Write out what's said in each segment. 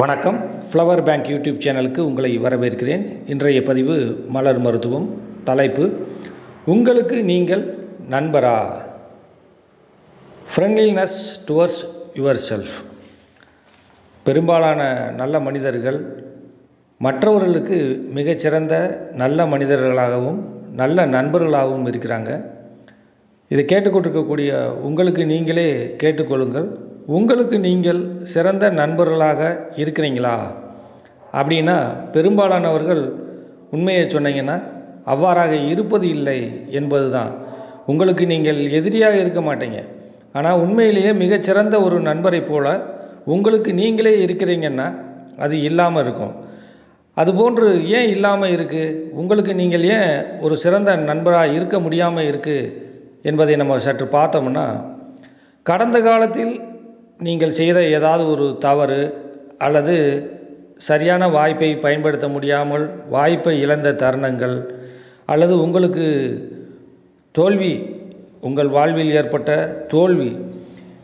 வணக்கம். Flower bank YouTube சேனலுக்கு உங்களை வரவேற்கிறேன். இன்றைய பதிவு மலர் மருத்துவம் தலைப்பு உங்களுக்கு நீங்கள் நண்பரா? ஃப்ரெண்ட்லினஸ் டுவர்ஸ் யுவர் செல்ஃப் பெரும்பாலான நல்ல மனிதர்கள் மற்றவர்களுக்கு மிகச்சிறந்த நல்ல மனிதர்களாகவும் நல்ல நண்பர்களாகவும் இருக்கிறாங்க. இதை கேட்டுக்கொண்டிருக்கக்கூடிய உங்களுக்கு நீங்களே கேட்டுக்கொள்ளுங்கள். உங்களுக்கு நீங்கள் சிறந்த நண்பர்களாக இருக்கிறீங்களா? அப்படின்னா பெரும்பாலானவர்கள் உண்மையை சொன்னீங்கன்னா அவ்வாறாக இருப்பது இல்லை என்பது தான் உங்களுக்கு நீங்கள் எதிரியாக இருக்க மாட்டீங்க. ஆனால் உண்மையிலேயே மிகச்சிறந்த ஒரு நண்பரைப் போல உங்களுக்கு நீங்களே இருக்கிறீங்கன்னா அது இல்லாமல் இருக்கும். அதுபோன்று ஏன் இல்லாமல் இருக்குது உங்களுக்கு நீங்கள் ஏன் ஒரு சிறந்த நண்பராக இருக்க முடியாமல் இருக்குது என்பதை நம்ம சற்று பார்த்தோம்னா கடந்த காலத்தில் நீங்கள் செய்த ஏதாவது ஒரு தவறு அல்லது சரியான வாய்ப்பை பயன்படுத்த முடியாமல் வாய்ப்பை இழந்த தருணங்கள் அல்லது உங்களுக்கு தோல்வி உங்கள் வாழ்வில் ஏற்பட்ட தோல்வி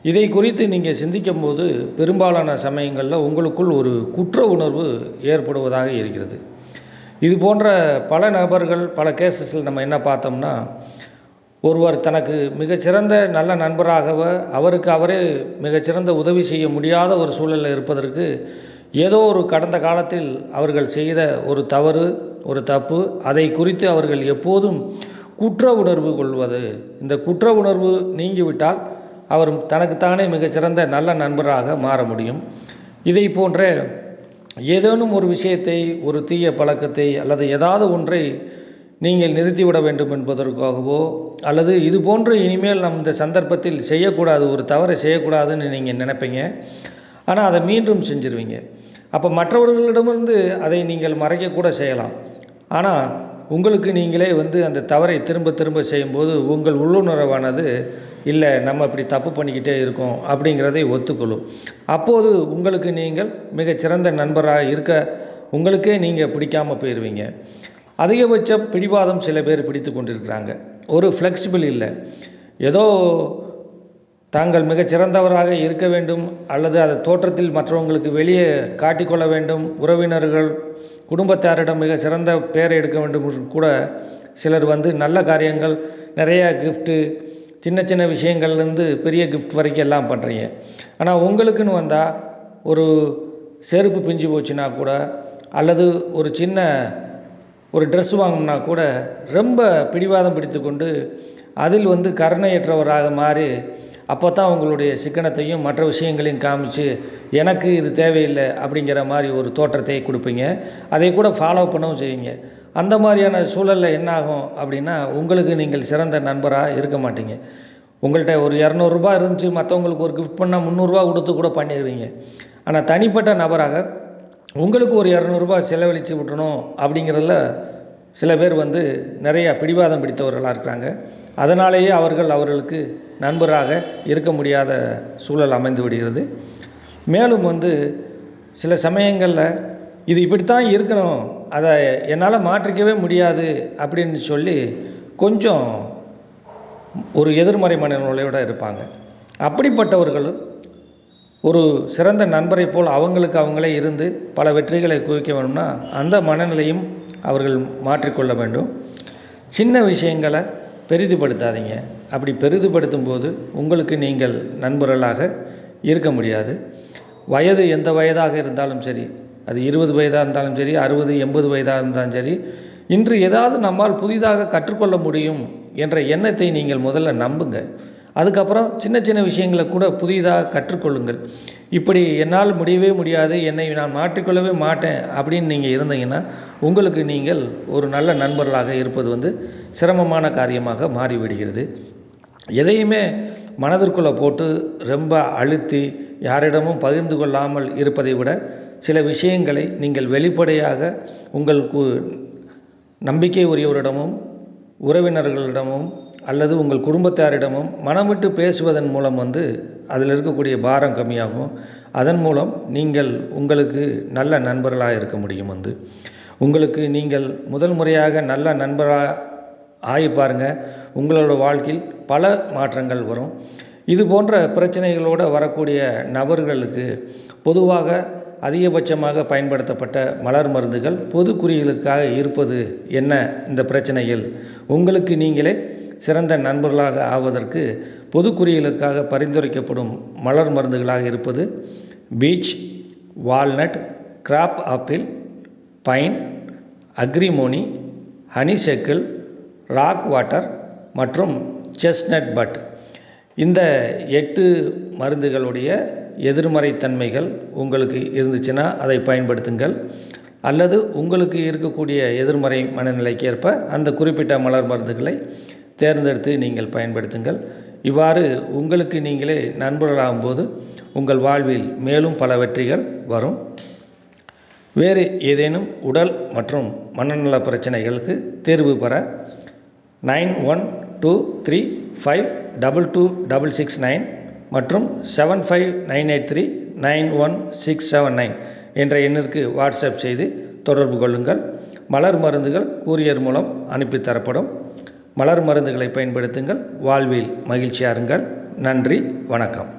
இதை குறித்து நீங்கள் சிந்திக்கும் போது பெரும்பாலான சமயங்களில் உங்களுக்குள் ஒரு குற்ற உணர்வு ஏற்படுவதாக இருக்கிறது. இது போன்ற பல நபர்கள் பல கேசஸில் நம்ம என்ன பார்த்தோம்னா ஒருவர் தனக்கு மிகச்சிறந்த நல்ல நண்பராகவ அவருக்கு அவரே மிகச்சிறந்த உதவி செய்ய முடியாத ஒரு சூழலில் இருப்பதற்கு ஏதோ ஒரு கடந்த காலத்தில் அவர்கள் செய்த ஒரு தவறு ஒரு தப்பு அதை குறித்து அவர்கள் எப்போதும் குற்ற உணர்வு கொள்வது. இந்த குற்ற உணர்வு நீங்கிவிட்டால் அவர் தனக்குத்தானே மிகச்சிறந்த நல்ல நண்பராக மாற முடியும். இதை போன்ற ஏதேனும் ஒரு விஷயத்தை ஒரு தீய பழக்கத்தை அல்லது ஏதாவது ஒன்றை நீங்கள் நிறுத்திவிட வேண்டும் என்பதற்காகவோ அல்லது இது போன்று இனிமேல் நம் இந்த சந்தர்ப்பத்தில் செய்யக்கூடாது ஒரு தவறை செய்யக்கூடாதுன்னு நீங்கள் நினைப்பீங்க. ஆனால் அதை மீண்டும் செஞ்சிருவீங்க. அப்போ மற்றவர்களிடமிருந்து அதை நீங்கள் மறைக்கக்கூட செய்யலாம். ஆனால் உங்களுக்கு நீங்களே வந்து அந்த தவறை திரும்ப திரும்ப செய்யும்போது உங்கள் உள்ளுணர்வானது இல்லை நம்ம இப்படி தப்பு பண்ணிக்கிட்டே இருக்கோம் அப்படிங்கிறதை ஒத்துக்கொள்ளும். அப்போது உங்களுக்கு நீங்கள் மிகச்சிறந்த நண்பராக இருக்க உங்களுக்கே நீங்கள் பிடிக்காமல் போயிடுவீங்க அதிகபட்ச பிடிவாதம் சில பேர் பிடித்து கொண்டிருக்கிறாங்க. ஒரு ஃப்ளெக்சிபிள் இல்லை. ஏதோ தாங்கள் மிகச்சிறந்தவராக இருக்க வேண்டும் அல்லது அதை தோற்றத்தில் மற்றவங்களுக்கு வெளியே காட்டிக்கொள்ள வேண்டும். உறவினர்கள் குடும்பத்தாரிடம் மிக சிறந்த பெயரை எடுக்க வேண்டும் கூட சிலர் வந்து நல்ல காரியங்கள் நிறைய கிஃப்ட்டு சின்ன சின்ன விஷயங்கள்லேருந்து பெரிய கிஃப்ட் வரைக்கும் எல்லாம் பண்ணுறீங்க ஆனால் உங்களுக்குன்னு வந்தால் ஒரு செருப்பு பிஞ்சு போச்சுன்னா கூட அல்லது ஒரு சின்ன ஒரு ட்ரெஸ் வாங்கினா கூட ரொம்ப பிடிவாதம் பிடித்து கொண்டு அதில் வந்து கருணையற்றவராக மாறி அப்போ தான் அவங்களுடைய சிக்கனத்தையும் மற்ற விஷயங்களையும் காமிச்சு எனக்கு இது தேவையில்லை அப்படிங்கிற மாதிரி ஒரு தோற்றத்தை கொடுப்பீங்க. அதை கூட ஃபாலோ பண்ணவும் செய்வீங்க. அந்த மாதிரியான சூழலில் என்னாகும் அப்படின்னா உங்களுக்கு நீங்கள் சிறந்த நண்பராக இருக்க மாட்டீங்க. உங்கள்கிட்ட ஒரு இரநூறுபா இருந்துச்சு மற்றவங்களுக்கு ஒரு கிஃப்ட் பண்ணால் முந்நூறுரூவா கொடுத்து கூட பண்ணிடுவீங்க ஆனால் தனிப்பட்ட நபராக உங்களுக்கு ஒரு இரநூறுபா செலவழித்து விட்டணும் அப்படிங்கிறதுல சில பேர் வந்து நிறையா பிடிவாதம் பிடித்தவர்களாக இருக்கிறாங்க. அதனாலேயே அவர்கள் அவர்களுக்கு நண்பராக இருக்க முடியாத சூழல் அமைந்து விடுகிறது. மேலும் வந்து சில சமயங்களில் இது இப்படித்தான் இருக்கணும். அதை என்னால் மாற்றிக்கவே முடியாது அப்படின்னு சொல்லி கொஞ்சம் ஒரு எதிர்மறை மனநிலையோடு இருப்பாங்க. அப்படிப்பட்டவர்களும் ஒரு சிறந்த நண்பரை போல் அவங்களுக்கு அவங்களே இருந்து பல வெற்றிகளை குவிக்க வேணும்னா அந்த மனநிலையும் அவர்கள் மாற்றிக்கொள்ள வேண்டும். சின்ன விஷயங்களை பெரிதுபடுத்தாதீங்க. அப்படி பெரிதுபடுத்தும் போது உங்களுக்கு நீங்கள் நண்பர்களாக இருக்க முடியாது. வயது எந்த வயதாக இருந்தாலும் சரி அது இருபது வயதாக இருந்தாலும் சரி அறுபது எண்பது வயதாக இருந்தாலும் சரி இன்று ஏதாவது நம்மால் புதிதாக கற்றுக்கொள்ள முடியும் என்ற எண்ணத்தை நீங்கள் முதல்ல நம்புங்க. அதுக்கப்புறம் சின்ன சின்ன விஷயங்களை கூட புதிதாக கற்றுக்கொள்ளுங்கள். இப்படி என்னால் முடியவே முடியாது என்னை நான் மாற்றிக்கொள்ளவே மாட்டேன் அப்படின்னு நீங்கள் இருந்தீங்கன்னா உங்களுக்கு நீங்கள் ஒரு நல்ல நண்பர்களாக இருப்பது வந்து சிரமமான காரியமாக மாறிவிடுகிறது. எதையுமே மனதிற்குள்ளே போட்டு ரொம்ப அழுத்தி யாரிடமும் பகிர்ந்து கொள்ளாமல் இருப்பதை விட சில விஷயங்களை நீங்கள் வெளிப்படையாக உங்களுக்கு நம்பிக்கை உரியவரிடமும் உறவினர்களிடமும் அல்லது உங்கள் குடும்பத்தாரிடமும் மனம் விட்டு பேசுவதன் மூலம் வந்து அதில் இருக்கக்கூடிய பாரம் கம்மியாகும். அதன் மூலம் நீங்கள் உங்களுக்கு நல்ல நண்பர்களாக இருக்க முடியும் வந்து. உங்களுக்கு நீங்கள் முதல் முறையாக நல்ல நண்பராக ஆகி பாருங்கள் உங்களோட வாழ்க்கையில் பல மாற்றங்கள் வரும். இது போன்ற பிரச்சனைகளோடு வரக்கூடிய நபர்களுக்கு பொதுவாக அதிகபட்சமாக பயன்படுத்தப்பட்ட மலர் மருந்துகள் பொது குறிகளுக்காக இருப்பது என்ன இந்த பிரச்சனையில்? உங்களுக்கு நீங்களே சிறந்த நண்பர்களாக ஆவதற்கு பொதுக்குறிகளுக்காக பரிந்துரைக்கப்படும் மலர் மருந்துகளாக இருப்பது beech walnut crab apple pine agrimony honeysuckle rock water மற்றும் செஸ்னட் பட். இந்த எட்டு மருந்துகளுடைய எதிர்மறை தன்மைகள் உங்களுக்கு இருந்துச்சுன்னா அதை பயன்படுத்துங்கள். அல்லது உங்களுக்கு இருக்கக்கூடிய எதிர்மறை மனநிலைக்கு ஏற்ப அந்த குறிப்பிட்ட மலர் மருந்துகளை தேர்ந்தெடுத்து நீங்கள் பயன்படுத்துங்கள். இவ்வாறு உங்களுக்கு நீங்களே நண்பர்களாகும்போது உங்கள் வாழ்வில் மேலும் பல வெற்றிகள் வரும். வேறு ஏதேனும் உடல் மற்றும் மனநல பிரச்சனைகளுக்கு தீர்வு பெற nine one two three five double two double six nine மற்றும் seven five nine eight three nine one six seven nine என்ற எண்ணிற்கு வாட்ஸ்அப் செய்து தொடர்பு கொள்ளுங்கள். மலர் மருந்துகள் கூரியர் மூலம் அனுப்பி தரப்படும். மலர் மருந்துகளை பயன்படுத்துங்கள். வாழ்வில் மகிழ்ச்சியாருங்கள் நன்றி. வணக்கம்.